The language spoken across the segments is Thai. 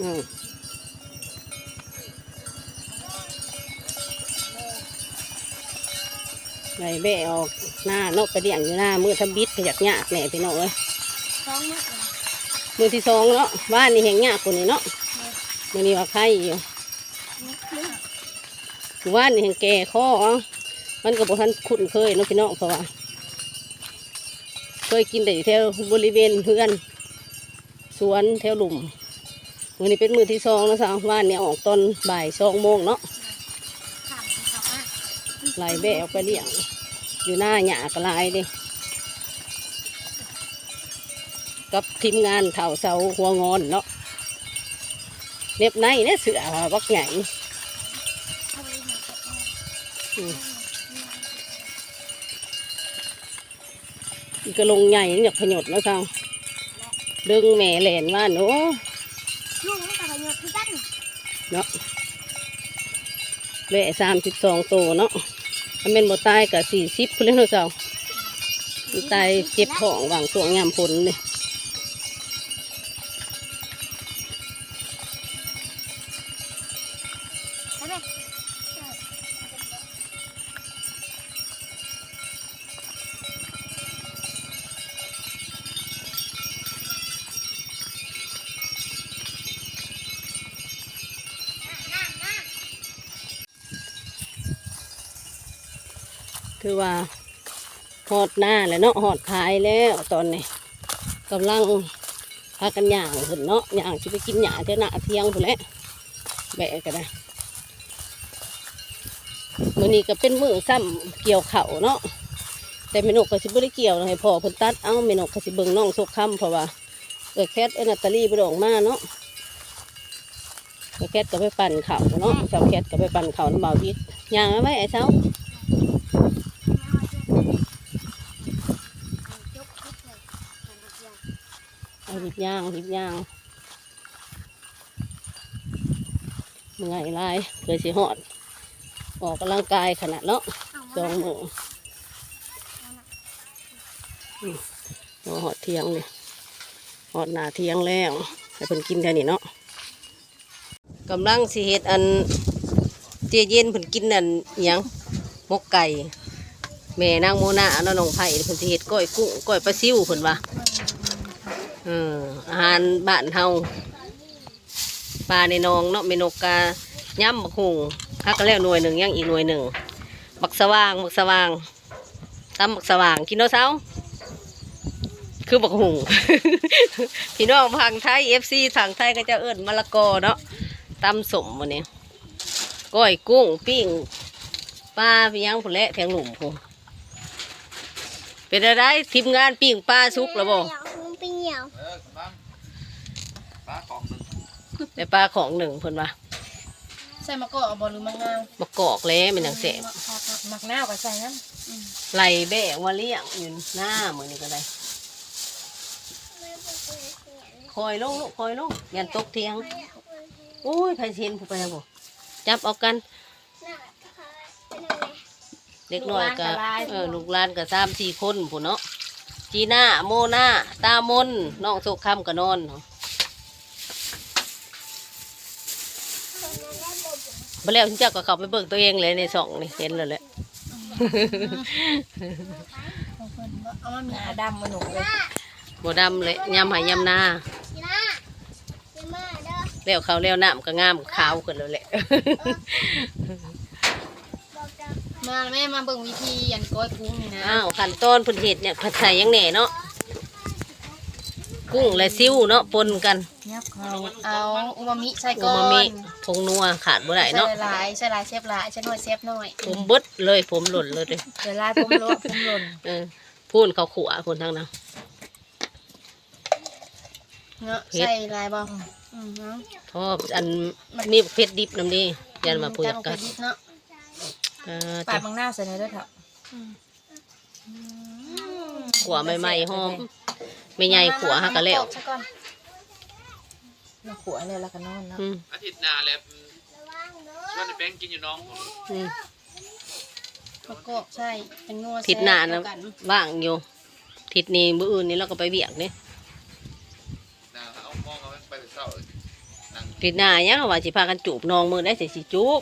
อืมไหลแบะออกหน้านกกระเดี่ยงอยู่หน้ามือทำบิดขยักหยากแหน่พี่น้องเอ้ยท้องมืดเลยมือที่สองเนาะบ้านนี่แห่งยากกว่านี้เนาะมือนี้ว่าไข่อยู่คือว่านนี่แห่งแก่ข้อเอามันก็บอกท่านคุ้นเคยเนาะพี่น้องเพราะว่าเคยกินแต่อยู่แถวบริเวณเพื่อน สวนแถวหลุม มือนี้เป็นมือที่สองแล้วสาวว่านเนี่ยออกตอนบ่ายสองโมงเนาะถามเขาว่าไหลแบะออกไปเลี้ยง อยู่หน้าหยากระลายดิกับทีมงานเถ่าเสาหัวงอนเนาะเน็บในเนี่ยเสือบักใหญ่กระลงใหญ่นี่อยากขยดแล้วทางดึงแม่แหลนว่าหนู ลูกมันกับประโยชน์คือกัน เนาะแบะสามสิบสองตัวเนาะถ้าเป็นบ่ตายกับสี่สิบพุ่นเลยเนาะเจ้าตายเจ็บท้องหวังตัวงามผลเลย คือว่าหอดหน้าแล้วเนาะหอดขายแล้วตอนนี้กำลังพากันย่างขึ้นเนาะย่างจะไปกินหญ้าเท่าหน้าเที่ยงพุ่นแหละแบะก็ได้มื้อนี้ก็เป็นมือซ้ำเกี่ยวเข่าเนาะแต่เมนกก็สิบ่ได้เกี่ยวนะให้พ่อพนตัดเอาเมนกก็สิเบิงน้องสุกคำเพราะว่าเออแคทเออนาตาลีบ่ได้ออกมาเนาะเออแคทก็ไปปั่นเข้าเนาะสาวแคทก็ไปปั่นเข้าน้ำเบาวิทย่างไว้ไอ้เช้า ยกคิดเลยมันเดี ยวเอาหิบย่างหิบย่างเมื่อยหลายเคยสิหอด ออกกำลังกายขนาดเนาะเอาสองมาโมงโอ้หอดเที่ยงเลยหอดหนาเที่ยงแล้วให้เพิ่นกินแค่นี้เนาะกำลังสิเฮ็ดอันเจเย็นเพิ่นกินอันอิหยังหมกไก่แม่นางโมนาเนาะน้องไผ่เพิ่นสิเฮ็ดก้อยกุ้งก้อยปลาซิวเพิ่นว่าเอาหารบ้านเฮาปลาในนองเนาะเมนกกาย่ำบักหุงฮักก็แล้วหน่วยหนึ่งยังอีกหน่วยหนึ่งบักสว่างบักสว่างตำบักสว่างกินเนาะเช้าคือบักหุงพี่น้องทางไทยเอฟซีทางไทยก็จะเอิ้นมะละกอเนาะตำสมวันนี้ก้อยกุ้งปิ้งปลาพี่ยังผุนและแทงหลุมพูเป็นอะไรทีมงานปิ้งปลาสุกแล้วบ่ มันเป็นเหนียว เออบ้างปลาของหนึ่ง แต่ปลาของหนึ่งเพิ่นว่าใส่มะกอกบอลหรือมะนาวมะกอกแล้วมันอย่างเสบมะนาวก็ใส่น้ไหลแบะว่าเลี้ยงอยู่หน้าเหมือนนี้ก็ได้คอยลงลูกคอยลงยันตกเทียงโอ้ยใครเห็นผู้ไปแล้วบ่จับเอากันเด็กน้อยก็เออลูกหลานก็สามสี่คนผู้เนาะจีน่าโมนาตามนน้องโซคำก็นอนเนาะ บ่แล้วเจ้าก็เข้าไปเบิ่งตัวเองเลยในสองนี่เห็นแล้วแหละำเอามามีอาดำมาหนุกเลยบดำเลยยำหายยำนาจีน่าจีมาเด้อแล้วเขาวแล้วน้ำก็งามขาวขึ้นแล้วแหละบอกจะมาแม่มาเบิ่งวิธียันก้อยกุ้งนี่นะอ้าวขั้นตอนเพื้นเห็ดเนี่ยผัดใส่หยังแหน่เนาะ กุ้งและซิวเนาะปนกันยับเขาเอาอูมามิใส่อูก่อนมามิผงนัวขาดบ่ได้เนาะใส่หลายใส่หลายเซฟหลายใส่น้อยเซฟน้อยผมเบดเลยผมหล่นเลยเด้อเดี๋ยวลายผมโลดผมหล่นเออพูนเขาขวพูนทั้งนั้นเนาะเผ็ดใส่ลายบ่อืมเนาะทอดอันมีเพชรดิบน้ำดียันมาพูดจำกักันนเนาะเออปาดบางหน้าวใส่ในอยด้วยเถอะขวใหม่ๆหอม ไม่ใหญ่ขวหักกะแล้วซะก่อนมาขวเลยแล้วก็นอนเนาะอืมอาทิตย์หน้าแล้วชวนไอ้แป้งกินอยู่น้องอืมมะกอกใช่เป็นนัวทิศหน้านะแซ่บเท่กันว่างอยู่ทิศนี้มื้ออื่นนี้เราก็ไปเบียกเนี่ยนะเอามองเอาไปแต่เช้าเลยนั่งปิดหน้ายังว่าสิพากันจูบน้องมือได้สิสิจูบ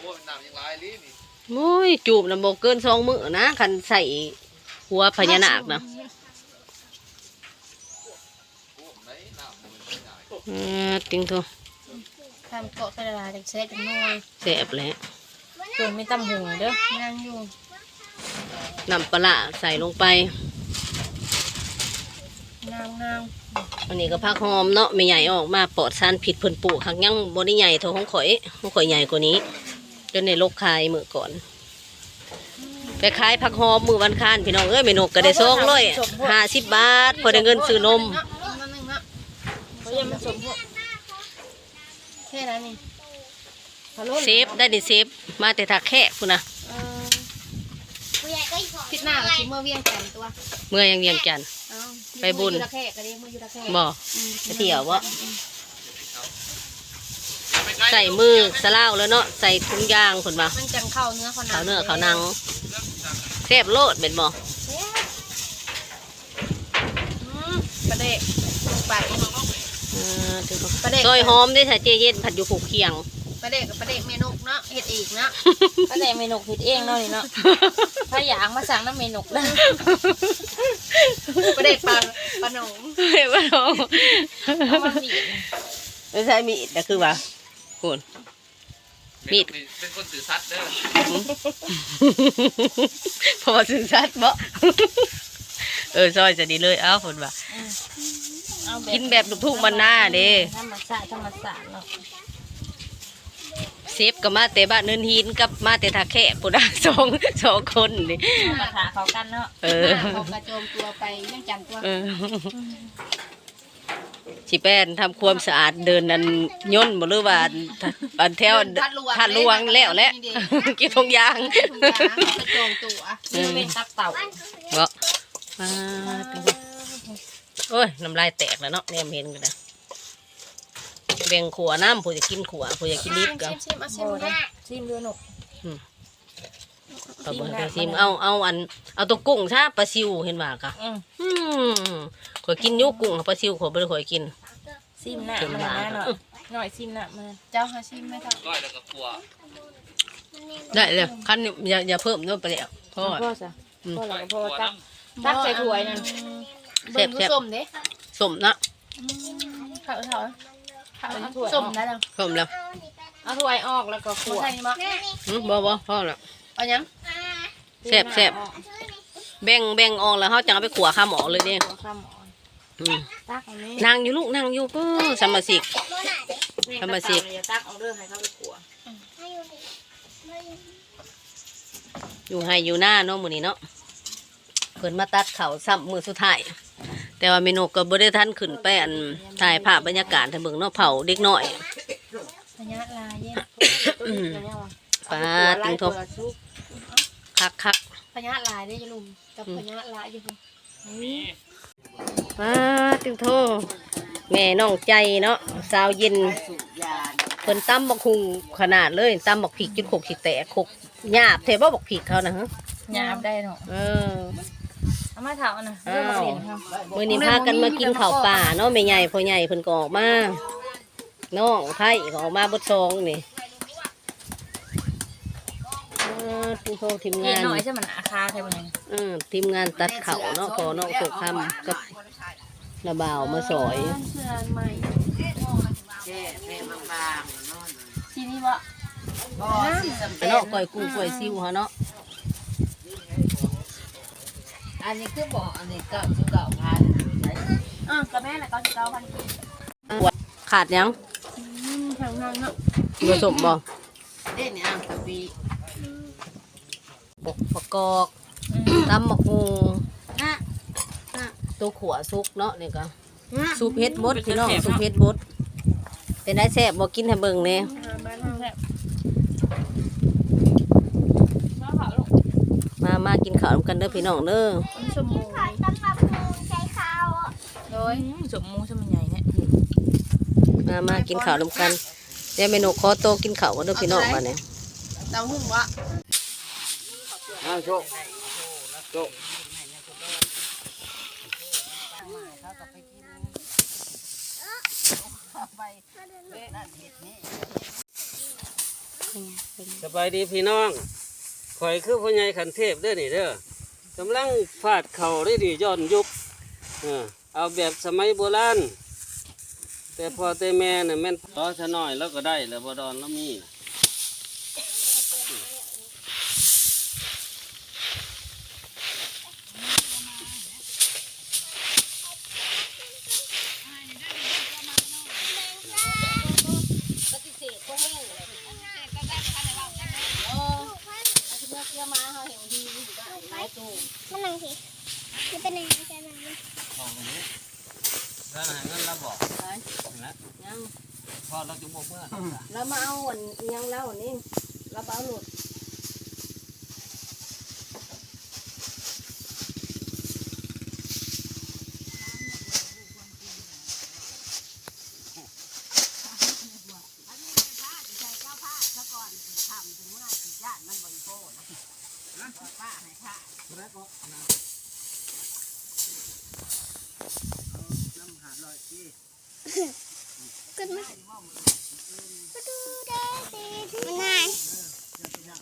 โอ้ยน้ำยังหลายลิ้นนี่โอ้ยจูบลำบกเกินสองมือนะคันใส่หัวพญานาคนะ ติงโททำเกาะกระดาษจากเซตจังนัวแสบแหล้วตัวไม่ตำหูเด้อนั่งอยู่น้ำปลาร้าใส่ลงไปนางนางอันนี้ก็พักหอมเนาะไม่ใหญ่ออกมาปลอดสารผิดเพิ่นปลูกครั้งยังบ่ได้ใหญ่เท่าของข่อยของข่อยใหญ่กว่านี้จนในโลกคายมือก่อนไปขายผักหอมมือวันค้านพี่น้องเอ้ยเมนกก็ได้ซองร้อยห้าสิบบาทพอได้เงินซื้อนมนั่นนึงนะเพราะ ยังมันสมพวกแค่นั้นนี่ฮัลโหลเซฟได้ดิเซฟมาแต่ทักแค่คุณนะเออผู้ใหญ่ก็อีกสองคิดหน้าก็คิดเมื่อเวียงจันทร์ตัวเมื่อยังเวียงจันทน์ เอ้าไปบุญมืออยู่ตะแคกก็ได้มืออยู่ตะแคกบ่ อืมไปเที่ยวบ่ไม่ไกลใส่มือสลาวแล้วเนาะใส่ถุงยางคนบ่มันจังเข้าเนื้อเขาหนังเขาเนื้อเขานังแซบโลดเป็นบ่อืมประเดะลงไป เออถือว่าประเด็กซอยหอมได้ใส่เจเย็นผัดอยู่ผูกเคียงประเดะกับประเดะเมนูเนาะเฮ็ดอีกเนาะประเดะเมนูเฮ็ดเองเนาะนี่เนาะถ้าอยากมาสั่งน้ำเมนูได้ประเดะปลาปลาหนงเฮ้ยว่าน้องเอามาบีบไม่ใช่มีดแต่คือว่าคุณมีดเป็นคนสื่อสัตย์เด้อเพราะว่าสื่อชัดบ่เออซอยจะดีเลยเอ้าคนว่า เอากินแบบลูกทุ่งมันหน้าเด้ธรรมศาสตร์ธรรมศาสตร์เนาะเซฟก็มาแต่บ้านเนินหินกับมาแต่ทาแค่ปุดาสองสองคนนี่มาถาเขากันเนาะเออเขากระโจมตัวไปยังจันทร์ตัวเออสิแป้นทำความสะอาดเดินนันย่นบ่หรือว่าอันแถวทัดลวงแล้วแหละกินทงยางทุกอย่างเขากระโจมตัวนี่เป็นตับเต่าบ่มาตึง โอ้ยน้ำลายแตกแล้วเนาะเนี่ยเห็นกันนะแบ่งขัวน้ำผู้จะกินขัวผู้จะกินนิดก็ชิมชิมเอาชิมนะชิมดูหนุกเอาเบิ่งไปซิมเอาเอาอัน เอาตัวกุ้งซะปลาซิวเห็นว่ากะอืมอืมข่อยกินอยุกุ้งปลาซิวข่อยบ่ได้ข่อยกินชิมหน้ามันนะหน่อยหน่อยชิมหน้ามันเจ้าหาชิมไหมครับก้อยแล้วก็กลัวได้เลยคันนี้อย่าอย่าเพิ่มเนื้อไปแล้วพ่อพ่อจ้ะอืมพ่อแล้วกก็ลัพ่อวตัน้กตักใส่ถ้วยนั่น แซ่เบิ่บงแซ่บ ส้มเด้สมนะข้าวเถาข้าวส้มนะเด้อเพิ่มแล้วเอาถ้วยออกแล้วก็ขวดใช่ไหมอืมบ่บ่พ่อแล้วเอายังแซ่บแซ่บแบ่งแบ่งออกแล้วเฮาจังเอาไปขัวข้ามออกเลยเด้หัวข้ามอ่อนอืมตักอันนี้นั่งอยู่ลูกนั่งอยู่เพิ่นสมาชิก ทำมาสิตักเอาเด้อให้เขาไปขัวอยู่ให้อยู่หน้าเนาะมื้อนี้เนาะเพิ่นมาตัดข้าวซ้ำมื้อสุดท้าย แต่ว่าเมนูก็บ่ได้ทันขึ้นไปอันถ่ายภาพบรรยากาศให้เบิ่งเนาะเผาเด็กน้อยพญาลายเย็นปลาติงทบคักคักพญาลายได้จะลุมกับพญาลายอยู่ปลาติงโทแม่น้องใจเนาะสาวเย็นเพิ่นตำบักหุงขนาดเลยตำบักผิกจนขกสิแตกขกหยาบเทบ่บักผิกเขานะฮะหยาบได้เนาะเออ เอามาเถานะเรื่องมาเสียงครับมื้อนี้พากันมากินข้าวป่าเนาะแม่ใหญ่พ่อใหญ่เพิ่นก็ออกมาน้องไผก็ออกมาเบดซองนี่เออติงโททีมเย็งานนหน่อยใช่ไหมอาคาใช่ไหมเออทีมงานตัดเขาเนาะพอน้องสุกคำกับนาบ่าวมาสอยเสื้อใหม่ทีนี้วะเนาะก่อยกุ้งก่อยซิวฮะเนาะ อันนี้คือบอกอันนี้ก็คือเก่าพันอะกับแม่แหละก็คือเก่าพันกีขาดยังทางทางเนาะผสมบ่เด่นอะกะปิบกประกอกตำบักฮูตัวขัวซุกเนาะนี่ก็ซุปเฮ็ดบดพี่น้องซุปเฮ็ดบดเป็นได้แซ่บบ่กินให้เบิ่งแหน่บ้านทางแซ่บมาเผาลูก มามากิน ข้าวนำกันเด้อพี่น้องเด้อมันชั่วโมงขอตำบักหุ่งใช้ข้าวโดยชั่วโมงชั่วโมงใหญ่เนี่ยมามากินข้าวนำกันเดี๋ยวเมนูขอโตวกินข้าวกันเด้อพี่น้องมาเนี่ยเต้าหู้วะอ้าวโชคโชคไปสบายดีพี่น้อง ข่อยคือพ่อใหญ่ขันเทพเด้อนี่เด้อกำลังฟาดเข่าได้ดีย้อนยุกเออเอาแบบสมัยโบราณแต่พอแต่แม่น่ยแม่นต่อชะน่อยแล้วก็ได้แล้วบอดอนแล้วมี นั่งสิจะเป็นยังไงกันนะของนี้ร้านอาหารเงินเราบอกนะยังพอเราจะบอกเมื่อแล้วมาเอาอันอิหยังเล่าอันนี้เราเอาหลุด กันไหมมาดูได้สิมันไง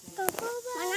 มันไง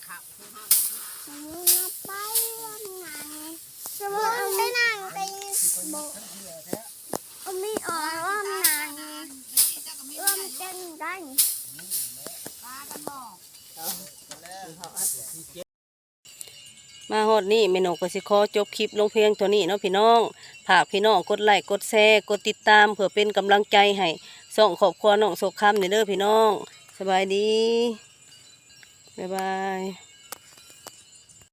สมมติเราไปวันไหนสมมติเอาไปนั่งไปบอกเอาไม่ออกว่ามันไหนว่ามันจะได้ มาฮอดนี่เม่นกก็สิขอจบคลิปลงเพียงเท่านี้เนาะพี่น้องฝากพี่น้องกดไลค์กดแชร์กดติดตามเพื่อเป็นกำลังใจให้ส่องขอบครัวน้องโศกคำในเด้อพี่น้อง สบายดีบ๊ายบาย